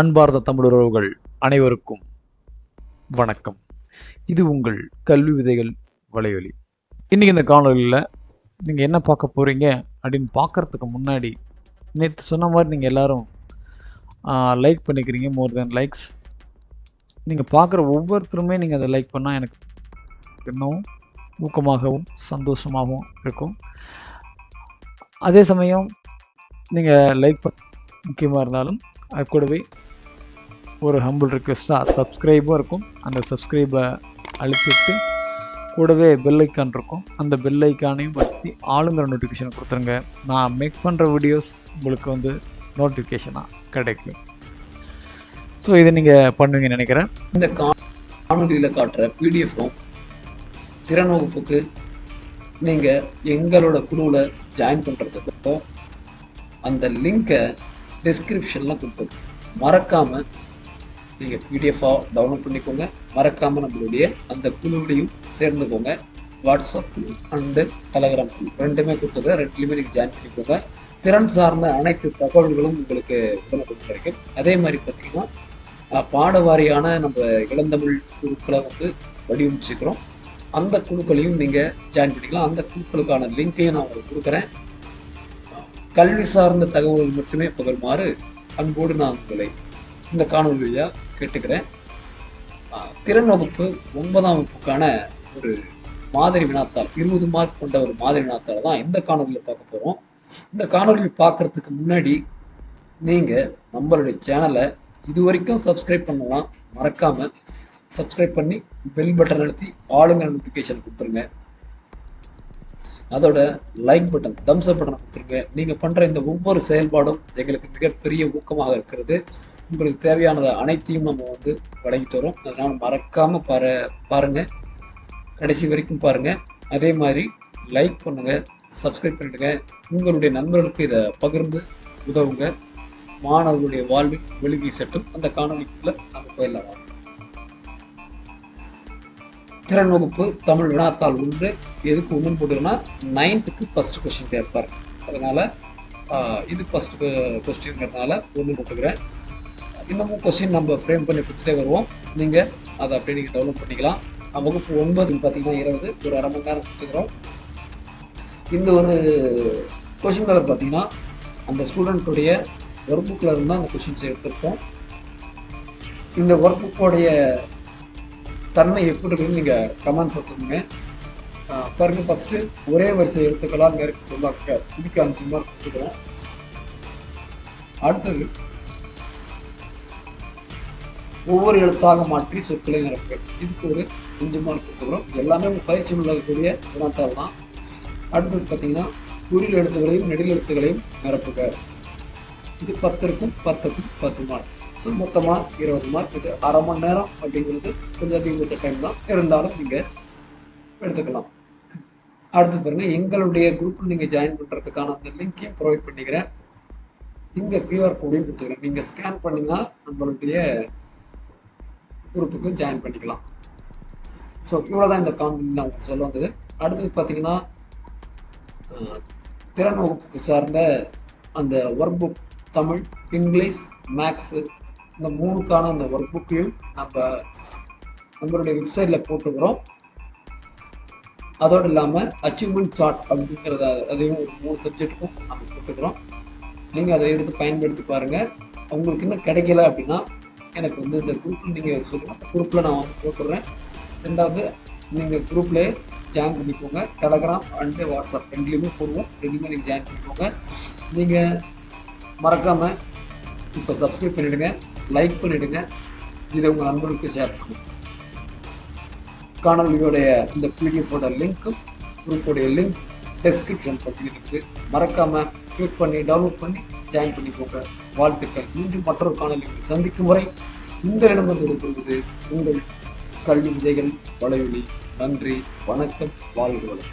அன்பார்ந்த தமிழுறவுகள் அனைவருக்கும் வணக்கம். இது உங்கள் கல்வி விதைகள் வலையொலி. இன்றைக்கி இந்த காணொலியில் நீங்கள் என்ன பார்க்க போகிறீங்க அப்படின்னு பார்க்குறதுக்கு முன்னாடி நேற்று சொன்ன மாதிரி நீங்கள் எல்லோரும் லைக் பண்ணிக்கிறீங்க மோர் தென் லைக்ஸ் நீங்கள் பார்க்குற ஒவ்வொருத்தருமே நீங்கள் அதை லைக் பண்ணால் எனக்கு இன்னும் ஊக்கமாகவும் சந்தோஷமாகவும் இருக்கும். அதே சமயம் நீங்கள் லைக் பண்ண முக்கியமாக இருந்தாலும் அது கூடவே ஒரு ஹம்பிள் ரிக்வெஸ்ட்டாக சப்ஸ்கிரைபும் இருக்கும் அந்த சப்ஸ்கிரைபை அழுத்திட்டு கூடவே பெல் ஐக்கான் இருக்கும். அந்த பெல் ஐக்கானையும் பற்றி ஆளுங்கிற நோட்டிஃபிகேஷன் கொடுத்துருங்க. நான் மேக் பண்ணுற வீடியோஸ் உங்களுக்கு வந்து நோட்டிஃபிகேஷனாக கிடைக்கும். ஸோ இதை நீங்கள் பண்ணுவீங்கன்னு நினைக்கிறேன். இந்த காணொலியில் காட்டுற பிடிஎஃப்பும் திறன் வகுப்புக்கு நீங்கள் எங்களோட குழுவில் ஜாயின் பண்ணுறதுக்கும் அந்த லிங்கை டிஸ்கிரிப்ஷனில் கொடுத்துருக்கோம் மறக்காமல் நீங்கள் பிடிஎஃபாக டவுன்லோட் பண்ணிக்கோங்க. மறக்காமல் நம்மளுடைய அந்த குழுவிலையும் சேர்ந்துக்கோங்க. வாட்ஸ்அப் குழு அண்டு டெலகிராம் குழு ரெண்டுமே கொடுத்துருங்க ரெண்டுலையுமே நீங்கள் ஜாயின் பண்ணிக்கோங்க. திறன் சார்ந்த அனைத்து தகவல்களும் உங்களுக்கு உடனுக்குடன் கிடைக்கும். அதே மாதிரி பார்த்திங்கன்னா பாட வாரியான நம்ம இளந்தமிழ் குழுக்களை வந்து வடிவமைச்சுக்கிறோம் அந்த குழுக்களையும் நீங்கள் ஜாயின் பண்ணிக்கலாம். அந்த குழுக்களுக்கான லிங்கையும் நான் உங்களுக்கு கொடுக்குறேன். கல்வி சார்ந்த தகவல்கள் மட்டுமே பகிருமாறு அன்போடு நான் உங்களை இந்த காணொலி வழியாக கேட்டுக்கிறேன். திறன் வகுப்பு ஒன்பதாம் வகுப்புக்கான ஒரு மாதிரி வினாத்தாள் இருபது மார்க் கொண்ட ஒரு மாதிரி வினாத்தாள் தான் இந்த காணொலியில் பார்க்க போகிறோம் இந்த காணொலி பார்க்குறதுக்கு முன்னாடி நீங்கள் நம்மளுடைய சேனலை இது வரைக்கும் சப்ஸ்கிரைப் பண்ணலாம். மறக்காம சப்ஸ்கிரைப் பண்ணி பெல் பட்டன் அழுத்தி ஆளுங்க நோட்டிஃபிகேஷன் கொடுத்துருங்க. அதோட like button thumbs up button கொடுத்துருங்க. நீங்கள் பண்ணுற இந்த ஒவ்வொரு செயல்பாடும் எங்களுக்கு மிகப்பெரிய ஊக்கமாக இருக்கிறது. உங்களுக்கு தேவையானது அனைத்தையும் நம்ம வந்து வழங்கிட்டு வரோம். அதனால் மறக்காமல் பாரு பாருங்கள் கடைசி வரைக்கும் பாருங்கள் அதே மாதிரி லைக் பண்ணுங்கள் சப்ஸ்கிரைப் பண்ணிடுங்க. உங்களுடைய நண்பர்களுக்கு இதை பகிர்ந்து உதவுங்க. மாணவர்களுடைய வாழ்வில் ஒளி சட்டும் அந்த காணொலிக்குள்ளே நம்ம போயிடலாம். திறன் வகுப்பு தமிழ் வினாத்தாள் ஒன்று. எதுக்கு ஒன்றுன்னு போட்டுருன்னா நைன்த்துக்கு ஃபர்ஸ்ட் கொஸ்டின் கேட்பார். அதனால இது ஃபஸ்ட்டு கொஸ்டின்ங்கிறதுனால ஒன்று போட்டுக்கிறேன். இன்னமும் கொஸ்டின் நம்ம ஃப்ரேம் பண்ணி கொடுத்துட்டே வருவோம். நீங்கள் அதை அப்படியே நீங்கள் டவுன்லோட் பண்ணிக்கலாம். வகுப்பு ஒன்பதுன்னு பார்த்தீங்கன்னா இருபது. ஒரு அரை மணி நேரம் கொடுத்துக்கிறோம். இந்த ஒரு கொஷின் கலர் பார்த்தீங்கன்னா அந்த ஸ்டூடெண்ட்டுடைய ஒர்க் புக்கில் இருந்தால் அந்த கொஷின்ஸ் எடுத்திருப்போம். இந்த ஒர்க் புக்கோடைய தன்மை எப்படி இருக்குன்னு நீங்கள் கமெண்ட்ஸை சொல்லுங்கள் ஆஹ் பாருங்க ஃபஸ்ட்டு ஒரே வரிசை எழுத்துக்களால் நேருக்கு சொல்லாக்க இதுக்கு அஞ்சு மார்க் கொடுத்துக்கிறோம். அடுத்தது ஒவ்வொரு எழுத்தாக மாற்றி சொற்களை நிரப்புக இதுக்கு ஒரு அஞ்சு மார்க் கொடுத்துக்கிறோம் எல்லாமே உங்க பயிற்சி உள்ளக்கூடிய வினாத்தாள் தான். அடுத்தது பார்த்தீங்கன்னா குறில் எழுத்துகளையும் நெடில் எழுத்துகளையும் நிரப்புக. இது பத்திற்கும் பத்துக்கும் பத்து மார்க் ஸோ மொத்தமாக இருபது மார்க் இது அரை மணி நேரம் அப்படிங்கிறது கொஞ்சம் அதிகபட்ச டைம் தான். இருந்தாலும் நீங்கள் எடுத்துக்கலாம். அடுத்து பாருங்கள் எங்களுடைய குரூப்பில் நீங்கள் ஜாயின் பண்ணுறதுக்கான அந்த லிங்க்கையும் ப்ரொவைட் பண்ணிக்கிறேன். இங்கே கியூஆர் கோடையும் கொடுத்துக்கிறேன். நீங்கள் ஸ்கேன் பண்ணிங்கன்னா நம்மளுடைய குரூப்புக்கு ஜாயின் பண்ணிக்கலாம். ஸோ இவ்வளோதான் இந்த காணொலி நான் சொல்ல வந்தது. அடுத்தது பார்த்தீங்கன்னா திறன் வகுப்புக்கு சார்ந்த அந்த workbook Tamil English maths இந்த மூணுக்கான அந்த ஒர்க் புக்கையும் நம்ம நம்மளுடைய வெப்சைட்டில் போட்டுக்கிறோம். அதோடு இல்லாமல் அச்சீவ்மெண்ட் சார்ட் அப்படிங்கிறத அதையும் ஒரு மூணு சப்ஜெக்ட்டுக்கும் நம்ம போட்டுக்கிறோம். நீங்கள் அதை எடுத்து பயன்படுத்தி பாருங்கள் உங்களுக்கு இன்னும் கிடைக்கல அப்படின்னா எனக்கு வந்து இந்த குரூப்பில் நீங்கள் சொல்லுங்கள் அந்த குரூப்பில் நான் வந்து போட்டுடுறேன் ரெண்டாவது நீங்கள் குரூப்லேயே ஜாயின் பண்ணிக்கோங்க. டெலகிராம் அண்டு வாட்ஸ்அப் ரெண்டுலேயுமே போடுவோம். ரெண்டுமே நீங்கள் ஜாயின் பண்ணிக்கோங்க. நீங்கள் மறக்காமல் இப்போ சப்ஸ்கிரைப் பண்ணிவிடுங்க லைக் பண்ணிவிடுங்க இதை உங்கள் நண்பர்களுக்கு ஷேர் பண்ணுங்க. காணொலியோடைய இந்த பிடிஎஃபோட லிங்க்கும் குரூப்போடைய லிங்க் டெஸ்கிரிப்ஷன் பற்றி இருக்குது மறக்காமல் கிளிக் பண்ணி டவுன்லோட் பண்ணி ஜாயின் பண்ணிக்கோங்க. வாழ்த்துக்கள். மீண்டும் மற்றொரு காணொலியில் சந்திக்கும் வரை இந்த இடமிருந்து விடைபெறுவது உங்கள் கல்வி விதைகள் வளைவலி நன்றி வணக்கம் வாழ்க வளம்